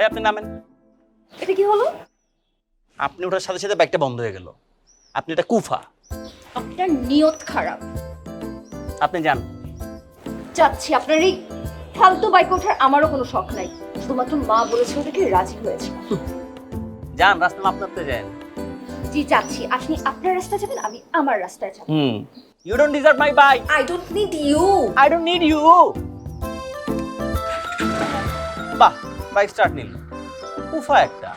এই আপনি নামেন। এটা কি হলো? আপনি ওঠার সাথে সাথে বাইকটা বন্ধ হয়ে গেল। আপনি এটা কুফা। আপনার নিয়ত খারাপ। আপনি যান। যাচ্ছি আপনার এই ফালতু বাইক ওঠার আমারও কোনো শখ নাই। শুধুমাত্র মা বলেছে ওটাকে রাজি হয়েছে। যান রাস্তা আপনার যান। জি যাচ্ছি। আপনি আপনার রাস্তায় যাবেন আমি আমার রাস্তায় যাব। হুম। You don't deserve my bike I don't need you I don't need you বাহ। বাইক স্টার্ট নিল কুফা একটা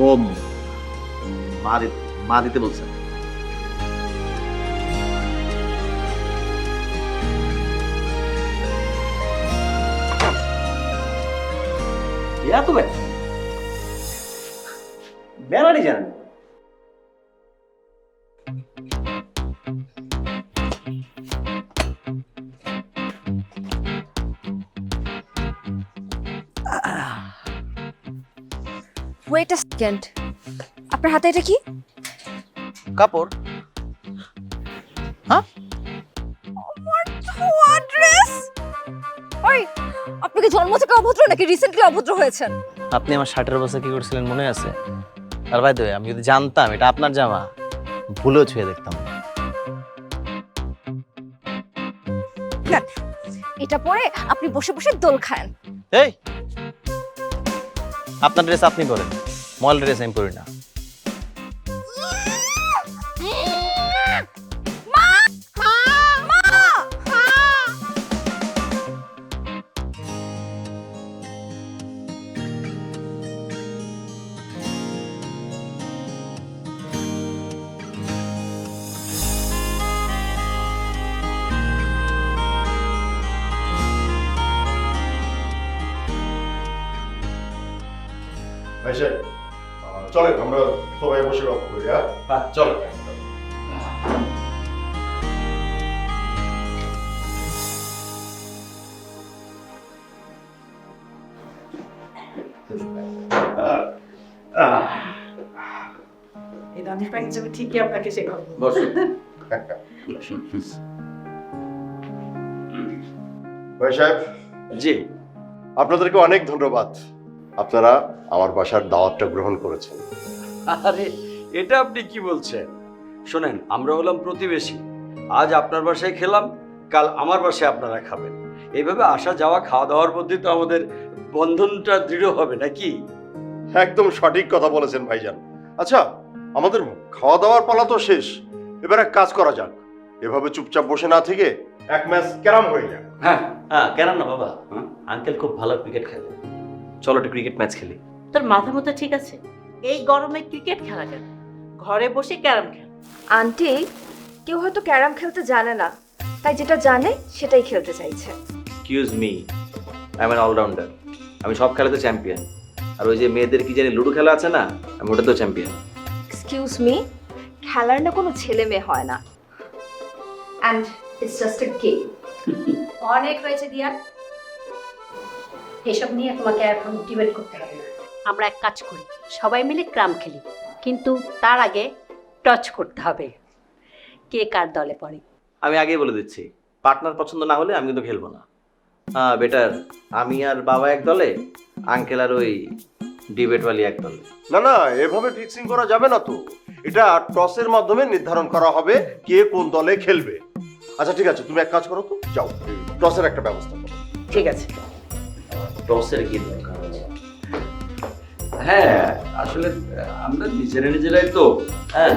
মোম মা দিতে বলছেন। এত ব্যাগ বেড়ানি জানেন? ওয়েট আ সেকেন্ড আপনার হাতে এটা কি? কাপড়। হ্যাঁ? ড্রেস ওই আপনি কি জন্ম থেকে অভদ্র নাকি রিসেন্টলি অভদ্র হয়েছেন? আপনি আমার শার্টের অবস্থা কি করছিলেন মনে আছে? আর ভাই আমি যদি জানতাম এটা আপনার জামা ভুলেও ছুঁয়ে দেখতাম। না। এটা পরে আপনি বসে বসে দোল খান। এই! আপনার ড্রেস আপনি করেন মল ড্রেস আমি করি না ভাই সাহেব আহ, চলেন আমরা সবাই বসে গল্প করি হ্যাঁ? চলো। এই প্যাকেজ আমি ঠিকই আপনাকে শেখাবো ভাই সাহেব জি। আপনাদেরকে অনেক ধন্যবাদ। আপনারা আমার বাসার দাওয়াতটা গ্রহণ করেছেন। আরে এটা আপনি কি বলছেন? শোনেন আমরা হলাম প্রতিবেশী। আজ আপনার বাসায় খেলাম কাল আমার বাসায় আপনারা খাবেন। এইভাবে আসা যাওয়া খাওয়া দাওয়ার মধ্যে তো আমাদের বন্ধনটা দৃঢ় হবে নাকি? একদম সঠিক কথা বলেছেন ভাইজান। আচ্ছা আমাদের খাওয়া দাওয়ার পালা তো শেষ। এবার এক কাজ করা যাক। এভাবে চুপচাপ বসে না থেকে এক ম্যাচ ক্যারাম হয়ে যাক। হ্যাঁ হ্যাঁ ক্যারাম না বাবা। আঙ্কেল খুব ভালো ক্রিকেট খেলে চলো একটা ক্রিকেট ম্যাচ খেলি। তোর মাথা মতো ঠিক আছে? এই গরমে ক্রিকেট খেলা কেন? ঘরে বসে ক্যারাম খেল। আন্টি কেউ হয়তো ক্যারাম খেলতে জানে না তাই যেটা জানে সেটাই খেলতে চাইছে। Excuse me I am all rounder আমি সব খেলাতে চ্যাম্পিয়ন আর ওই যে মেয়েদের কি জানি লুডো খেলা আছে না আমি ওটাতেও চ্যাম্পিয়ন এক্সকিউজ মি খেলার না কোনো ছেলে মেয়ে হয় না। And it's just a game অনেক হয়েছে দিয়া এসব নিয়ে তোমাকে এখন ডিবেট করতে হবে না। আমরা এক কাজ করি সবাই মিলে ক্রাম খেলি কিন্তু তার আগে টচ করতে হবে। কে কার দলে পড়ে? আমি আগেই বলে দিচ্ছি পার্টনার পছন্দ না হলে আমি কিন্তু খেলব না। হ্যাঁ বেটার আমি আর বাবা এক দলে আঙ্কেল আর ওই ডিবেটওয়ালি এক দলে। না না এভাবে ফিক্সিং করা যাবে না তো। এটা টসের মাধ্যমে নির্ধারণ করা হবে কে কোন দলে খেলবে। আচ্ছা ঠিক আছে তুমি এক কাজ করো তো যাও টসের একটা ব্যবস্থা করো। ঠিক আছে। টসের কি দরকার আছে? হ্যাঁ আসলে আমরা নিজেরা নিজেরাই তো হ্যাঁ।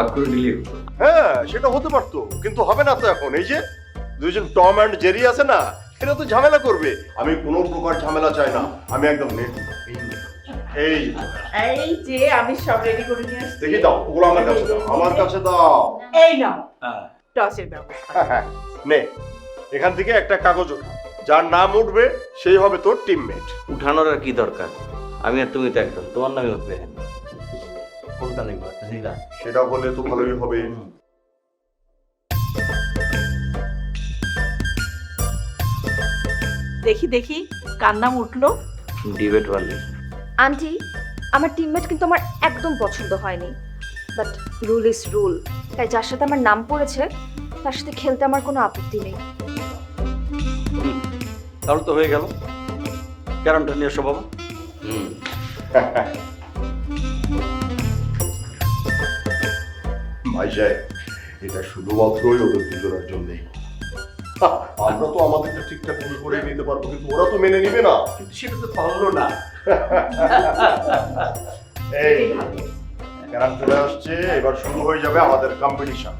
আগ্রহ হতো। হ্যাঁ সেটা হতে পারতো কিন্তু হবে না তো এখন। এই যে দুইজন টম অ্যান্ড জেরি আছে না এরা তো ঝামেলা করবে। আমি কোনো প্রকার ঝামেলা চাই না আমি একদম নেট এই এই যে আমি সব রেডি করে নিয়ে আসছি। দেখি দাও ওগুলো আমার কাছে দাও আমার কাছে দাও। এই নাও হ্যাঁ। টসের ব্যবস্থা। হ্যাঁ, হ্যাঁ, নে এখান থেকে একটা কাগজ ওঠা। যার নাম উঠবে সেই হবে তোর টিমমেট উঠানোর আর কি দরকার? আমি আর তুমি তো একদম। তোমার নামে উঠবে কোনটা সেটা বলে তো ভালোই হবে। দেখি দেখি কার নাম উঠল? ডিবেট ওয়ালি আন্টি আমার টিমমেট কিন্তু আমার একদম পছন্দ হয়নি। বাট রুল ইজ রুল তাই যার সাথে আমার নাম পড়েছে তার সাথে খেলতে আমার কোনো আপত্তি নেই। তাহলে তো হয়ে গেল। ক্যারামটা নিয়ে এসো বাবা। হুম। এটা শুধুমাত্রই ওদের দুজনের জন্যই। আমরা তো আমাদেরটা ঠিকঠাক করে করে নিতে পারব কিন্তু ওরা তো মেনে নিবে না। কিন্তু সেটা তো পারল না। এই ক্যারাম চলে আসছে এবার শুরু হয়ে যাবে আমাদের কম্পিটিশন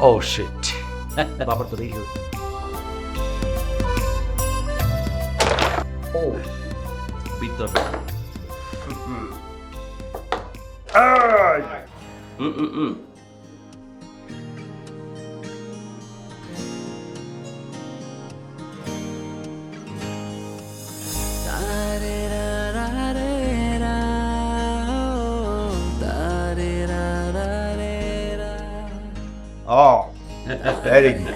ও শিট বাবার তো দেখি ও বিদ্যা হুম হুম হুম Oh, very good.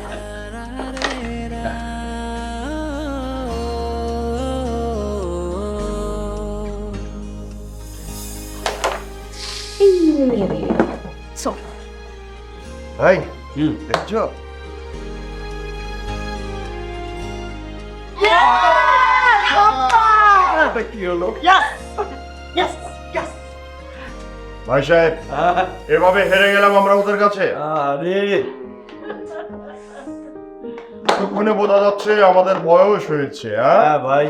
সো ভাই হুম দেখছো কি হলো ভাই সাহেব এভাবে হেরে গেলাম আমরা ওদের কাছে। আরে। মনে বোঝা যাচ্ছে আমাদের বয়স হয়েছে হ্যাঁ? হ্যাঁ ভাই।